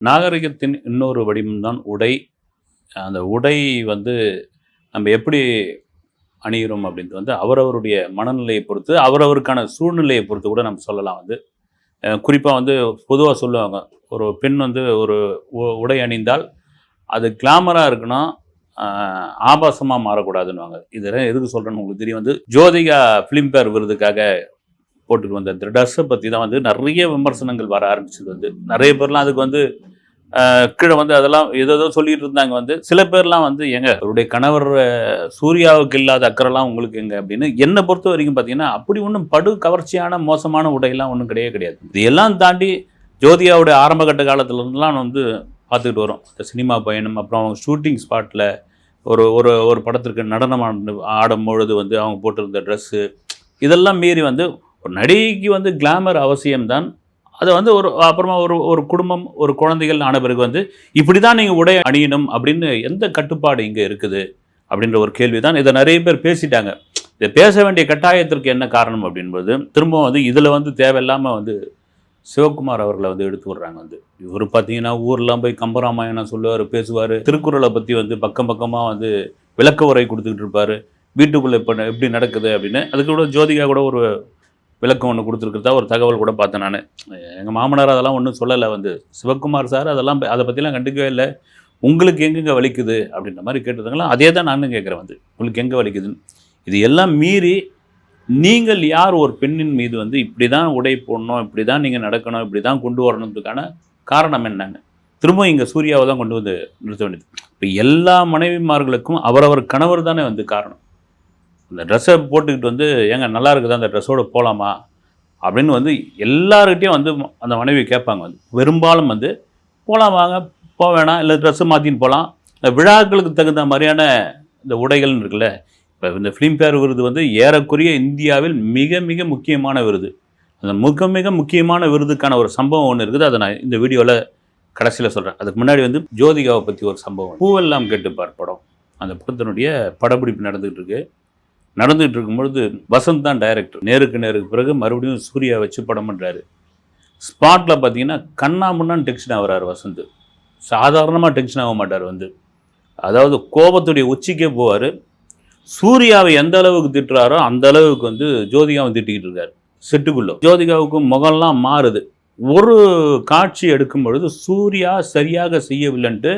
நாகரிகத்தின் இன்னொரு வடிவம்தான் உடை. அந்த உடை வந்து நம்ம எப்படி அணிகிறோம் அப்படின்றது வந்து அவரவருடைய மனநிலையை பொறுத்து அவரவருக்கான சூழ்நிலையை பொறுத்து கூட நம்ம சொல்லலாம் வந்து குறிப்பாக வந்து பொதுவாக சொல்லுவாங்க ஒரு பெண் வந்து ஒரு உ- உடை அணிந்தால் அது கிளாமராக இருக்கணும் ஆபாசமாக மாறக்கூடாதுன்னுவாங்க. இதெல்லாம் எதுக்கு சொல்கிறேன்னு உங்களுக்கு தெரியும். வந்து ஜோதிகா ஃபிலிம்பேர் விருதுக்காக போட்டுட்டு வந்த இந்த ட்ரெஸ்ஸை பற்றி தான் வந்து நிறைய விமர்சனங்கள் வர ஆரம்பிச்சது வந்து. நிறைய பேர்லாம் அதுக்கு வந்து கீழே வந்து அதெல்லாம் ஏதோ ஏதோ சொல்லிட்டு இருந்தாங்க வந்து. சில பேர்லாம் வந்து எங்க அவருடைய கணவர் சூர்யாவுக்கு இல்லாத அக்கறைலாம் உங்களுக்கு எங்க? அப்படின்னு என்னை பொறுத்த வரைக்கும் பார்த்தீங்கன்னா அப்படி ஒன்றும் படு கவர்ச்சியான மோசமான உடையெல்லாம் ஒன்றும் கிடையவே கிடையாது. இதையெல்லாம் தாண்டி ஜோதியாவுடைய ஆரம்பகட்ட காலத்துலேருந்துலாம் வந்து பார்த்துக்கிட்டு வரோம். இந்த சினிமா பயணம் அப்புறம் அவங்க ஷூட்டிங் ஸ்பாட்டில் ஒரு ஒரு ஒரு படத்திற்கு நடனம் ஆடும் பொழுது வந்து அவங்க போட்டிருந்த ட்ரெஸ்ஸு இதெல்லாம் மீறி வந்து ஒரு நடிகைக்கு வந்து கிளாமர் அவசியம்தான். அதை வந்து ஒரு அப்புறமா ஒரு ஒரு குடும்பம் ஒரு குழந்தைகள் ஆன பிறகு வந்து இப்படி தான் நீங்கள் உடை அணியணும் அப்படின்னு எந்த கட்டுப்பாடு இங்கே இருக்குது? அப்படின்ற ஒரு கேள்வி தான் இதை நிறைய பேர் பேசிட்டாங்க. இதை பேச வேண்டிய கட்டாயத்திற்கு என்ன காரணம் அப்படின்பது திரும்ப வந்து இதில் வந்து தேவையில்லாமல் வந்து சிவகுமார் அவர்களை வந்து எடுத்து விடுறாங்க வந்து. இவர் பார்த்தீங்கன்னா ஊர்லாம் போய் கம்பராமாயணம் சொல்லுவார் பேசுவார். திருக்குறளை பற்றி வந்து பக்கம் பக்கமாக வந்து விளக்க உரை கொடுத்துக்கிட்டு இருப்பார். வீட்டுக்குள்ளே இப்போ எப்படி நடக்குது அப்படின்னு. அதுக்கு கூட ஜோதிகா கூட ஒரு விளக்கம் ஒன்று கொடுத்துருக்கிறதா ஒரு தகவல் கூட பார்த்தேன் நான். எங்கள் மாமனார் அதெல்லாம் ஒன்றும் சொல்லலை வந்து. சிவகுமார் சார் அதெல்லாம் அதை பற்றிலாம் கண்டுக்கவே இல்லை. உங்களுக்கு எங்கெங்கே வலிக்குது? அப்படின்ற மாதிரி கேட்டதுங்களா அதே தான் நானும் கேட்குறேன் வந்து. உங்களுக்கு எங்கே வலிக்குதுன்னு. இது எல்லாம் மீறி நீங்கள் யார் ஒரு பெண்ணின் மீது வந்து இப்படி தான் உடை போடணும் இப்படி தான் நீங்கள் நடக்கணும் இப்படி தான் கொண்டு வரணுன்றதுக்கான காரணம் என்னங்க திரும்ப இங்கே சூர்யாவை தான் கொண்டு வந்து நிறுத்த வேண்டியது. இப்போ எல்லா மனைவிமார்களுக்கும் அவரவர் கணவர் தானே வந்து காரணம். அந்த ட்ரெஸ்ஸை போட்டுக்கிட்டு வந்து ஏங்க நல்லா இருக்குதா? அந்த ட்ரெஸ்ஸோடு போகலாமா அப்படின்னு வந்து எல்லாருக்கிட்டையும் வந்து அந்த மனைவி கேட்பாங்க வந்து. பெரும்பாலும் வந்து போகலாம் வாங்க போக வேணாம். இல்லை ட்ரெஸ்ஸை மாற்றின்னு போகலாம் இந்த விழாக்களுக்கு தகுந்த மாதிரியான இந்த உடைகள்னு இருக்குல்ல இப்போ இந்த ஃபிலிம்ஃபேர் விருது வந்து ஏறக்குறைய இந்தியாவில் மிக மிக முக்கியமான விருது. அந்த மிக மிக முக்கியமான விருதுக்கான ஒரு சம்பவம் ஒன்று இருக்குது. அதை நான் இந்த வீடியோவில் கடைசியில் சொல்கிறேன் அதுக்கு முன்னாடி வந்து ஜோதிகாவை பற்றி ஒரு சம்பவம். பூவெல்லாம் கேட்டுப்பார் படம். அந்த படத்தினுடைய படப்பிடிப்பு நடந்துகிட்டு இருக்குது நடந்துகிட்டு இருக்கும்பொழுது வசந்த் தான் டைரக்டர் நேருக்கு நேருக்கு பிறகு மறுபடியும் சூர்யா வச்சு படம் பண்ணுறாரு ஸ்பாட்டில் பார்த்தீங்கன்னா கண்ணா முன்னான்னு டென்ஷன் ஆகிறார் வசந்த். சாதாரணமாக டென்ஷன் ஆக மாட்டார் வந்து. அதாவது கோபத்துடைய உச்சிக்கே போவார். சூர்யாவை எந்த அளவுக்கு திட்டுறாரோ அந்த அளவுக்கு வந்து ஜோதிகாவை திட்டிக்கிட்டு இருக்கார். செட்டுக்குள்ளே. ஜோதிகாவுக்கும் முகம்லாம் மாறுது. ஒரு காட்சி எடுக்கும் பொழுது சூர்யா சரியாக செய்யவில்லைன்ட்டு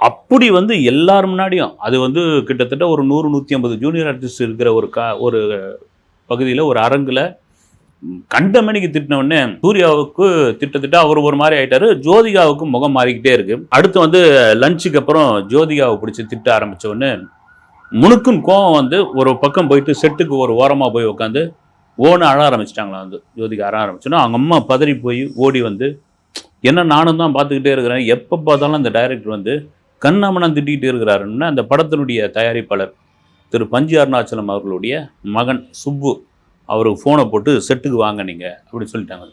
அப்படி வந்து எல்லார் முன்னாடியும் அது வந்து கிட்டத்தட்ட ஒரு நூறு நூற்றி ஐம்பது ஜூனியர் ஆர்டிஸ்ட் இருக்கிற ஒரு கா ஒரு பகுதியில் ஒரு அரங்கில் கண்டமணிக்கு திட்டின உடனே சூர்யாவுக்கு திட்டத்திட்ட அவர் ஒரு மாதிரி ஆயிட்டாரு ஜோதிகாவுக்கு முகம் மாறிக்கிட்டே இருக்கு. அடுத்து வந்து லஞ்சுக்கு அப்புறம் ஜோதிகாவை பிடிச்சி திட்ட ஆரம்பிச்ச உடனே கோபம் கோவம் வந்து ஒரு பக்கம் போயிட்டு செட்டுக்கு ஒரு ஓரமாக போய் உட்காந்து ஓன அழ ஆரம்பிச்சிட்டாங்களா வந்து ஜோதிகா அழ ஆரம்பிச்சோன்னா அவங்க அம்மா பதறி போய் ஓடி வந்து என்ன நானும் தான் பார்த்துக்கிட்டே இருக்கிறேன் எப்போ பார்த்தாலும் அந்த டைரக்டர் வந்து கண்ணாமணம் திட்டிகிட்டு இருக்கிறாருன்னு அந்த படத்தினுடைய தயாரிப்பாளர் திரு பஞ்சு அருணாச்சலம் அவர்களுடைய மகன் சுப்பு அவருக்கு ஃபோனை போட்டு செட்டுக்கு வாங்க நீங்கள் அப்படின்னு சொல்லிட்டாங்க.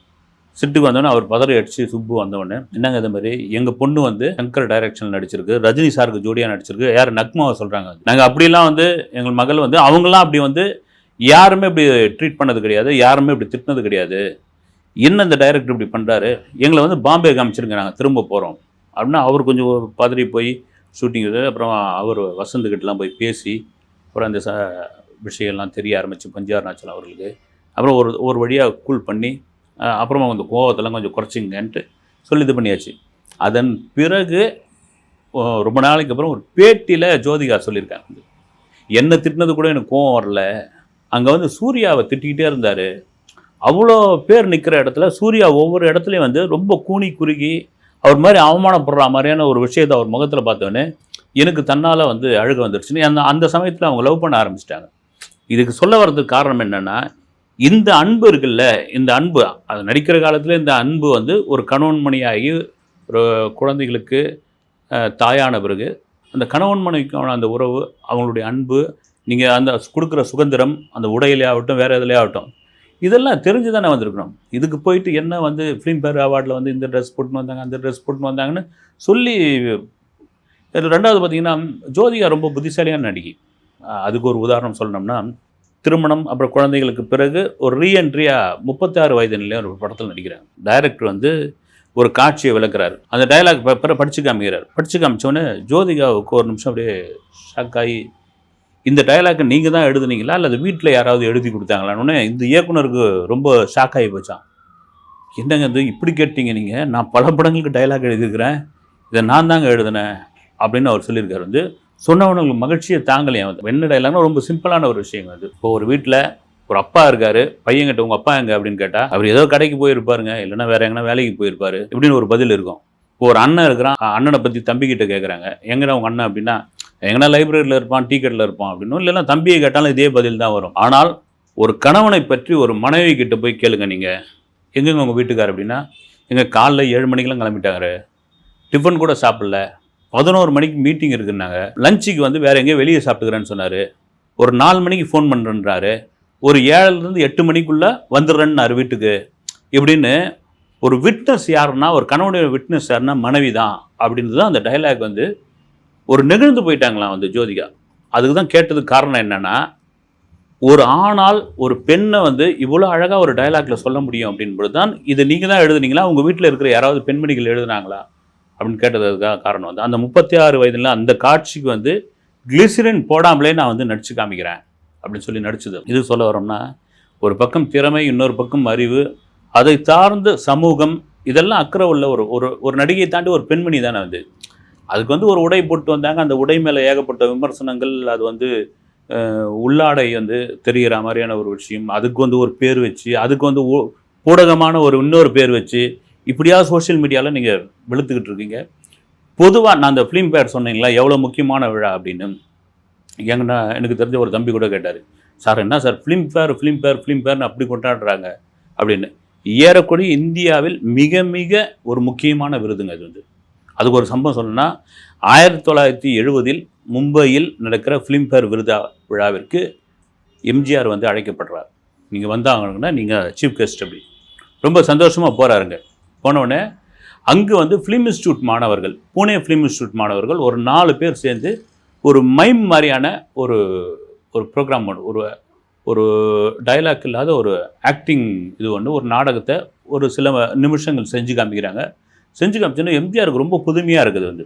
செட்டுக்கு வந்தோடனே அவர் பதறி அடிச்சு சுப்பு வந்தவொடனே என்னங்க இது மாதிரி? எங்கள் பொண்ணு வந்து சங்கர் டைரக்ஷனில் நடிச்சிருக்கு ரஜினி சாருக்கு ஜோடியாக நடிச்சிருக்கு யார் நக்மாவை சொல்கிறாங்க நாங்கள் அப்படிலாம் வந்து எங்கள் மகள் வந்து அவங்களாம் அப்படி வந்து யாருமே இப்படி ட்ரீட் பண்ணது கிடையாது யாருமே இப்படி திட்டினது கிடையாது. என்ன இந்த டைரக்டர் இப்படி பண்ணுறாரு எங்களை வந்து பாம்பே காமிச்சிருங்க நாங்கள் திரும்ப போகிறோம் அப்படின்னா அவர் கொஞ்சம் பதறி போய் ஷூட்டிங் இது அப்புறம் அவர் வசந்துக்கிட்டலாம் போய் பேசி அப்புறம் அந்த ச விஷயம்லாம் தெரிய ஆரம்பிச்சு பஞ்சாருணாச்சலம் அவர்களுக்கு. அப்புறம் ஒரு ஒரு வழியாக கூல் பண்ணி அப்புறமா கொஞ்சம் கோவத்தெல்லாம் கொஞ்சம் குறைச்சிங்கன்ட்டு சொல்லி இது பண்ணியாச்சு. அதன் பிறகு ரொம்ப நாளைக்கு அப்புறம் ஒரு பேட்டியில் ஜோதிகா சொல்லியிருக்காங்க. என்னை திட்டினது கூட எனக்கு கோவம் வரல. அங்கே வந்து சூர்யாவை திட்டிக்கிட்டே இருந்தார். அவ்வளோ பேர் நிற்கிற இடத்துல சூர்யா ஒவ்வொரு இடத்துலையும் வந்து ரொம்ப கூனி குறுகி அவர் மாதிரி அவமானப்படுற மாதிரியான ஒரு விஷயத்தை அவர் முகத்தில் பார்த்தோன்னே எனக்கு தன்னால் வந்து அழுக வந்துடுச்சுன்னு அந்த அந்த சமயத்தில் அவங்க லவ் பண்ண ஆரம்பிச்சிட்டாங்க. இதுக்கு சொல்ல வர்றதுக்கு காரணம் என்னென்னா இந்த அன்பு இருக்குல்ல இந்த அன்பு அது நடிக்கிற காலத்தில் இந்த அன்பு வந்து ஒரு கணவன்மணியாகி ஒரு குழந்தைகளுக்கு தாயான பிறகு அந்த கணவன் மனைவிக்கான அந்த உறவு அவங்களுடைய அன்பு நீங்கள் அந்த கொடுக்குற சுதந்திரம் அந்த உடையிலே ஆகட்டும் வேறு எதுலேயே ஆகட்டும் இதெல்லாம் தெரிஞ்சு தானே வந்திருக்கணும் இதுக்கு போயிட்டு என்ன வந்து ஃபிலிம்ஃபேர் அவார்டில் வந்து இந்த ட்ரெஸ் போட்டுன்னு வந்தாங்க அந்த ட்ரெஸ் போட்டுன்னு வந்தாங்கன்னு சொல்லி இது ரெண்டாவது பார்த்தீங்கன்னா ஜோதிகா ரொம்ப புத்திசாலியான நடிகை. அதுக்கு ஒரு உதாரணம் சொல்லணும்னா திருமணம் அப்புறம் குழந்தைகளுக்கு பிறகு ஒரு ரீஎன்ட்ரியாக முப்பத்தாறு வயது நிலையம் ஒரு படத்தில் நடிக்கிறாங்க டைரக்டர் வந்து ஒரு காட்சியை விளக்குறாரு. அந்த டயலாக் பேப்பரை படித்து காமிக்கிறார். படித்து காமிச்சோன்னே ஜோதிகாவுக்கு ஒரு நிமிஷம் அப்படியே ஷாக் ஆகி இந்த டயலாக்கை நீங்கள் தான் எழுதுனீங்களா? அல்லது வீட்டில் யாராவது எழுதி கொடுத்தாங்களான்னு இந்த இயக்குனருக்கு ரொம்ப ஷாக் ஆகி போச்சான் என்னங்க இது? இப்படி கேட்டீங்க நீங்கள் நான் பல படங்களுக்கு டயலாக் எழுதியிருக்கிறேன். இதை நான் தாங்க எழுதினேன் அப்படின்னு அவர் சொல்லியிருக்காரு. வந்து சொன்னவனுங்களுக்கு மகிழ்ச்சியை தாங்கலையே வந்து என்ன டயலாக்னா ரொம்ப சிம்பிளான ஒரு விஷயம் அது. இப்போ ஒரு வீட்டில் ஒரு அப்பா இருக்காரு. பையன்கிட்ட உங்கள் அப்பா எங்க? அப்படின்னு கேட்டால் அவர் ஏதோ கடைக்கு போயிருப்பாருங்க. இல்லைன்னா வேற எங்கன்னா வேலைக்கு போயிருப்பாரு. இப்படின்னு ஒரு பதில் இருக்கும். இப்போ ஒரு அண்ணன் இருக்கிறான். அண்ணனை பற்றி தம்பிக்கிட்ட கேட்குறாங்க எங்கடா உங்கள் அண்ணன்? அப்படின்னா எங்கன்னா லைப்ரரியில் இருப்பான் டிக்கெட்டில் இருப்பான் அப்படின்னு இல்லைன்னா தம்பியை கேட்டாலும் இதே பதில் தான் வரும். ஆனால் ஒரு கணவனை பற்றி ஒரு மனைவி கிட்ட போய் கேளுங்க நீங்கள் எங்கெங்க உங்கள் வீட்டுக்கார் அப்படின்னா எங்கள் காலைல ஏழு மணிக்கெலாம் கிளம்பிட்டாரு. டிஃபன் கூட சாப்பிடல. பதினோரு மணிக்கு மீட்டிங் இருக்குன்னாங்க. லஞ்சுக்கு வந்து வேறு எங்கேயோ வெளியே சாப்பிட்டுக்கிறேன்னு சொன்னார். ஒரு நாலு மணிக்கு ஃபோன் பண்ணுறன்றாரு ஒரு ஏழுலேருந்து எட்டு மணிக்குள்ளே வந்துடுறேன்னாரு வீட்டுக்கு. இப்படின்னு ஒரு விட்னஸ் யாருன்னா ஒரு கணவனுடைய விட்னஸ் யாருன்னா மனைவி தான் அப்படின்றது தான் அந்த டயலாக் வந்து ஒரு நெகிழ்ந்து போயிட்டாங்களாம் வந்து ஜோதிகா. அதுக்கு தான் கேட்டதுக்கு காரணம் என்னன்னா ஒரு ஆணால் ஒரு பெண்ணை வந்து இவ்வளோ அழகாக ஒரு டைலாக்ல சொல்ல முடியும் அப்படின்பது தான் இது நீங்கள் தான் எழுதுனீங்களா? உங்கள் வீட்டில் இருக்கிற யாராவது பெண்மணிகள் எழுதுனாங்களா? அப்படின்னு கேட்டதுக்காக காரணம் வந்து அந்த முப்பத்தி ஆறு வயதுல அந்த காட்சிக்கு வந்து கிளிசரின் போடாமலே நான் வந்து நடிச்சு காமிக்கிறேன் அப்படின்னு சொல்லி நடிச்சது. இது சொல்ல வரோம்னா ஒரு பக்கம் திறமை இன்னொரு பக்கம் அறிவு அதை சார்ந்த சமூகம் இதெல்லாம் அக்கறை உள்ள ஒரு ஒரு ஒரு நடிகையை தாண்டி ஒரு பெண்மணி தானே வந்து அதுக்கு வந்து ஒரு உடை போட்டு வந்தாங்க. அந்த உடை மேலே ஏகப்பட்ட விமர்சனங்கள் அது வந்து உள்ளாடை வந்து தெரிகிற மாதிரியான ஒரு விஷயம். அதுக்கு வந்து ஒரு பேர் வச்சு அதுக்கு வந்து ஊ- ஊடகமான ஒரு இன்னொரு பேர் வச்சு இப்படியாவது சோஷியல் மீடியாவில் நீங்கள் வெளுத்துக்கிட்டு இருக்கீங்க. பொதுவாக நான் அந்த ஃபிலிம் பேர் சொன்னீங்களா எவ்வளோ முக்கியமான விழா அப்படின்னு. எங்கன்னா எனக்கு தெரிஞ்ச ஒரு தம்பி கூட கேட்டார் சார் என்ன sir Filmfare Filmfare film ஃபேர்னு அப்படி கொண்டாடுறாங்க. அப்படின்னு. ஏறக்குறைய இந்தியாவில் மிக மிக ஒரு முக்கியமான விருதுங்க அது வந்து. அதுக்கு ஒரு சம்பவம் சொல்லணும்னா ஆயிரத்தி தொள்ளாயிரத்தி எழுபதில் மும்பையில் நடக்கிற ஃபிலிம்ஃபேர் விருதா விழாவிற்கு எம்ஜிஆர் வந்து அழைக்கப்படுறார். நீங்கள் வந்தாங்கன்னா நீங்கள் சீஃப் கெஸ்ட் அப்படி. ரொம்ப சந்தோஷமாக போகிறாருங்க போனவுடனே அங்கே வந்து ஃபிலிம் இன்ஸ்டியூட் மாணவர்கள் பூனே ஃபிலிம் இன்ஸ்டியூட் மாணவர்கள் ஒரு நாலு பேர் சேர்ந்து ஒரு மைம் மாதிரியான ஒரு ஒரு ப்ரோக்ராம் ஒன்று ஒரு ஒரு டயலாக் இல்லாத ஒரு ஆக்டிங் இது ஒன்று ஒரு நாடகத்தை ஒரு சில நிமிஷங்கள் செஞ்சு காமிக்கிறாங்க. செஞ்சு காமிச்சோன்னா எம்ஜிஆருக்கு ரொம்ப புதுமையாக இருக்குது வந்து.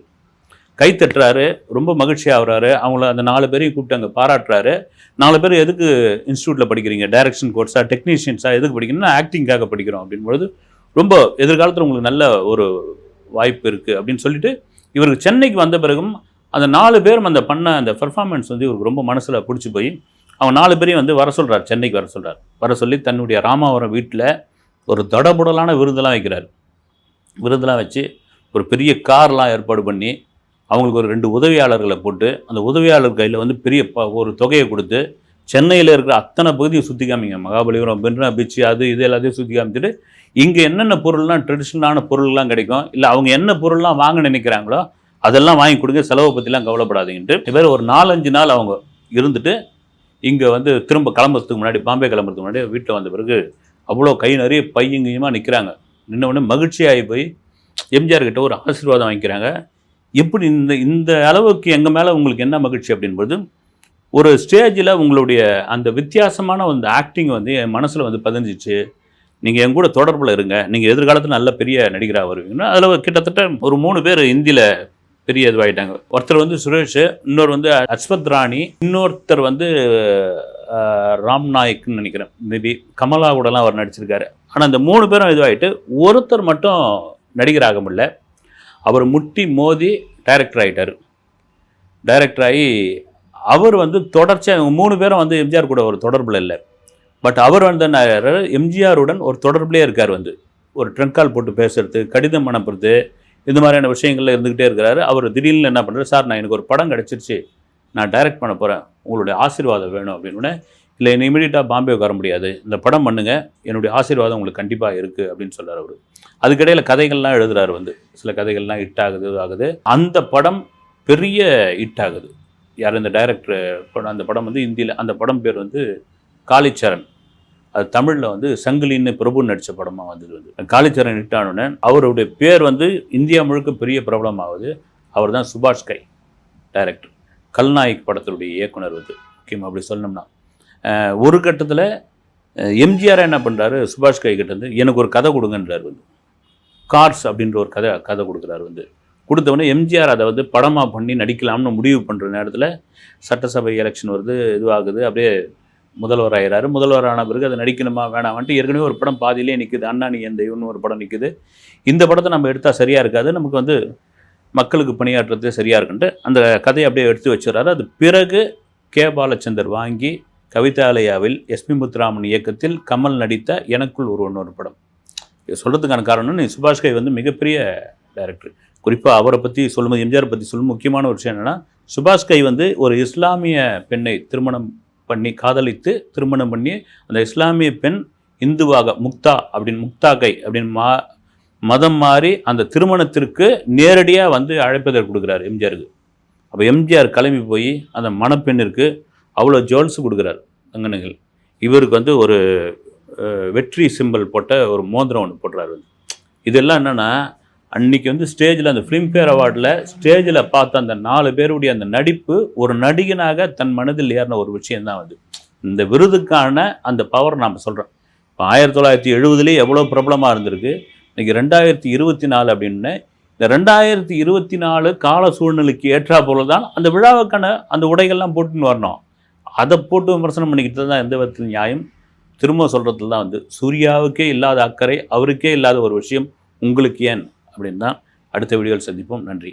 கை தட்டுறாரு ரொம்ப மகிழ்ச்சியாகிறாரு அவங்கள அந்த நாலு பேரையும் கூப்பிட்டு அங்கே பாராட்டுறாரு. நாலு பேர் எதுக்கு இன்ஸ்டியூட்டில் படிக்கிறீங்க? டைரக்ஷன் கோர்ஸாக டெக்னீஷியன்ஸாக எதுக்கு படிக்கணும்னா ஆக்டிங்காக படிக்கிறோம் அப்படின்பொழுது ரொம்ப எதிர்காலத்தில் உங்களுக்கு நல்ல ஒரு வாய்ப்பு இருக்குது அப்படின்னு சொல்லிட்டு இவருக்கு சென்னைக்கு வந்த பிறகும் அந்த நாலு பேரும் அந்த பண்ண அந்த பெர்ஃபார்மன்ஸ் வந்து இவருக்கு ரொம்ப மனசில் பிடிச்சி போய் அவன் நாலு பேரையும் வந்து வர சொல்கிறார் சென்னைக்கு வர சொல்கிறார் வர சொல்லி தன்னுடைய ராமாவரம் வீட்டில் ஒரு தடபுடலான விருந்தெல்லாம் வைக்கிறார். விருந்தெலாம் வச்சு ஒரு பெரிய கார்லாம் ஏற்பாடு பண்ணி அவங்களுக்கு ஒரு ரெண்டு உதவியாளர்களை போட்டு அந்த உதவியாளர் கையில் வந்து பெரிய ப ஒரு தொகையை கொடுத்து சென்னையில் இருக்கிற அத்தனை பகுதியை சுற்றி காமிங்க. மகாபலிபுரம் பென்ரா பீச் அது இது எல்லாத்தையும் சுற்றி காமிச்சிட்டு இங்கே என்னென்ன பொருள்லாம் ட்ரெடிஷ்னலான பொருள்லாம் கிடைக்கும் இல்லை அவங்க என்ன பொருள்லாம் வாங்க நினைக்கிறாங்களோ அதெல்லாம் வாங்கி கொடுங்க செலவை பற்றிலாம் கவலைப்படாதீங்கன்ட்டு. இவர் ஒரு நாலஞ்சு நாள் அவங்க இருந்துட்டு இங்கே வந்து திரும்ப கிளம்புறதுக்கு முன்னாடி பாம்பே கிளம்புறதுக்கு முன்னாடி வீட்டில் வந்த பிறகு அவ்வளோ கை நிறைய பையங்கையுமாக நிற்கிறாங்க நின்னவுடனே மகிழ்ச்சியாகி போய் எம்ஜிஆர் கிட்ட ஒரு ஆசீர்வாதம் வாங்கிக்கிறாங்க. எப்படி இந்த இந்த அளவுக்கு எங்கள் மேலே உங்களுக்கு என்ன மகிழ்ச்சி அப்படின்போது ஒரு ஸ்டேஜில் உங்களுடைய அந்த வித்தியாசமான அந்த ஆக்டிங் வந்து என் மனசில் வந்து பதிஞ்சிச்சு. நீங்கள் என் கூட தொடர்பில் இருங்க. நீங்கள் எதிர்காலத்தில் நல்ல பெரிய நடிகராக வருவீங்கன்னா அதில் கிட்டத்தட்ட ஒரு மூணு பேர் இந்தியில் பெரிய இதுவாகிட்டாங்க ஒருத்தர் வந்து சுரேஷ் இன்னொரு வந்து அஸ்வத் ராணி இன்னொருத்தர் வந்து ராம் நாயக்னு நினைக்கிறேன். மேபி கமலா கூடலாம் அவர் நடிச்சிருக்காரு. ஆனால் அந்த மூணு பேரும் இதுவாகிட்டு ஒருத்தர் மட்டும் நடிகராக முடியல. அவர் முட்டி மோதி டைரக்டர் ஆகிட்டார் டைரக்டர் ஆகி அவர் வந்து தொடர்ச்சியாக இவங்க மூணு பேரும் வந்து எம்ஜிஆர் கூட ஒரு தொடர்பில் இல்லை. பட் அவர் வந்து எம்ஜிஆருடன் ஒரு தொடர்புலேயே இருக்கார் வந்து. ஒரு ட்ரங்க் கால் போட்டு பேசுறது கடிதம் அனுப்புறது இந்த மாதிரியான விஷயங்கள்ல இருந்துக்கிட்டே இருக்கிறாரு. அவர் திடீர்னு என்ன பண்ணுறாரு சார் நான் எனக்கு ஒரு படம் கிடச்சிருச்சு. நான் டைரக்ட் பண்ண போகிறேன் உங்களுடைய ஆசீர்வாதம் வேணும் அப்படின்னு இல்லை என்ன இமீடியட்டாக பாம்பே வர முடியாது. இந்த படம் பண்ணுங்கள் என்னுடைய ஆசீர்வாதம் உங்களுக்கு கண்டிப்பாக இருக்குது அப்படின்னு சொல்கிறார் அவர். அதுக்கிடையில் கதைகள்லாம் எழுதுறாரு வந்து. சில கதைகள்லாம் ஹிட் ஆகுது ஆகுது. அந்த படம் பெரிய ஹிட் ஆகுது. யார் இந்த டைரக்டர் படம் அந்த படம் வந்து இந்தியில் அந்த படம் பேர் வந்து காளிச்சரண். அது தமிழில் வந்து சங்கிலின்னு பிரபு நடித்த படமாக வந்தது வந்து. காளிச்சரண் ஹிட் ஆனோடனே அவருடைய பேர் வந்து இந்தியா முழுக்க பெரிய பிரபலமாகுது அவர் தான் சுபாஷ் கை டைரக்டர் கல்நாயக் படத்தினுடைய இயக்குனர் வந்து முக்கியமாக அப்படி சொல்லணும்னா ஒரு கட்டத்தில் எம்ஜிஆர் என்ன பண்ணுறாரு சுபாஷ் கைகிட்ட வந்து எனக்கு ஒரு கதை கொடுங்கன்றார் வந்து. கார்ஸ் அப்படின்ற ஒரு கதை கதை கொடுக்குறாரு வந்து. கொடுத்தவொடனே எம்ஜிஆர் அதை வந்து படமாக பண்ணி நடிக்கலாம்னு முடிவு பண்ணுற நேரத்தில் சட்டசபை எலெக்ஷன் வருது இதுவாகுது அப்படியே முதல்வர் ஆகிறாரு முதல்வர் ஆன பிறகு அதை நடிக்கணுமா வேணாமான்ட்டு ஏற்கனவே ஒரு படம் பாதியிலே நிற்குது அண்ணா நீ எந்த இவனு ஒரு படம் நிற்குது இந்த படத்தை நம்ம எடுத்தால் சரியாக இருக்காது. நமக்கு வந்து மக்களுக்கு பணியாற்றுறது சரியாக இருக்குன்ட்டு அந்த கதையை அப்படியே எடுத்து வச்சுறாரு அது பிறகு கே. பாலச்சந்தர் வாங்கி கவிதாலயாவில் எஸ்பி முத்துராமன் இயக்கத்தில் கமல் நடித்த எனக்குள் ஒரு ஒரு படம். இது சொல்கிறதுக்கான காரணம் நீ சுபாஷ் கை வந்து மிகப்பெரிய டைரக்டர் குறிப்பாக அவரை பற்றி சொல்லும்போது எம்ஜிஆர் பற்றி சொல்லும் முக்கியமான ஒரு விஷயம் என்னென்னா சுபாஷ் கை வந்து ஒரு இஸ்லாமிய பெண்ணை திருமணம் பண்ணி காதலித்து திருமணம் பண்ணி அந்த இஸ்லாமிய பெண் இந்துவாக முக்தா அப்படின்னு முக்தா கை அப்படின்னு மா மதம் மாறி அந்த திருமணத்திற்கு நேரடியாக வந்து அழைப்பதற்கு கொடுக்குறாரு எம்ஜிஆருக்கு. அப்போ எம்ஜிஆர் கிளம்பி போய் அந்த மணப்பெண்ணிற்கு அவ்வளோ ஜுவல்ஸ் கொடுக்குறாரு அங்கனங்கள் இவருக்கு வந்து ஒரு வெற்றி சிம்பல் போட்ட ஒரு மோதிரம் ஒன்று போடுறாரு இதெல்லாம் என்னென்னா அன்றைக்கி வந்து ஸ்டேஜில் அந்த ஃபிலிம்ஃபேர் அவார்டில் ஸ்டேஜில் பார்த்த அந்த நாலு பேருடைய அந்த நடிப்பு ஒரு நடிகனாக தன் மனதில் ஏறின ஒரு விஷயந்தான் வந்து இந்த விருதுக்கான அந்த பவர் நாம் சொல்கிறோம் இப்போ ஆயிரத்தி தொள்ளாயிரத்தி எழுபதுலேயே எவ்வளோ பிரபலமாக இருந்திருக்கு. இன்னைக்கு ரெண்டாயிரத்தி இருபத்தி நாலு அப்படின்னு இந்த ரெண்டாயிரத்தி இருபத்தி நாலு கால சூழ்நிலைக்கு ஏற்றா போல தான் அந்த விழாவுக்கான அந்த உடைகள்லாம் போட்டுன்னு வரணும். அதை போட்டு விமர்சனம் பண்ணிக்கிட்டு தான் எந்த விதத்தில் நியாயம்? திரும்ப சொல்கிறதுல தான் வந்து சூர்யாவுக்கே இல்லாத அக்கறை அவருக்கே இல்லாத ஒரு விஷயம் உங்களுக்கு ஏன்? அப்படின்னு தான் அடுத்த வீடியோவில் சந்திப்போம். நன்றி.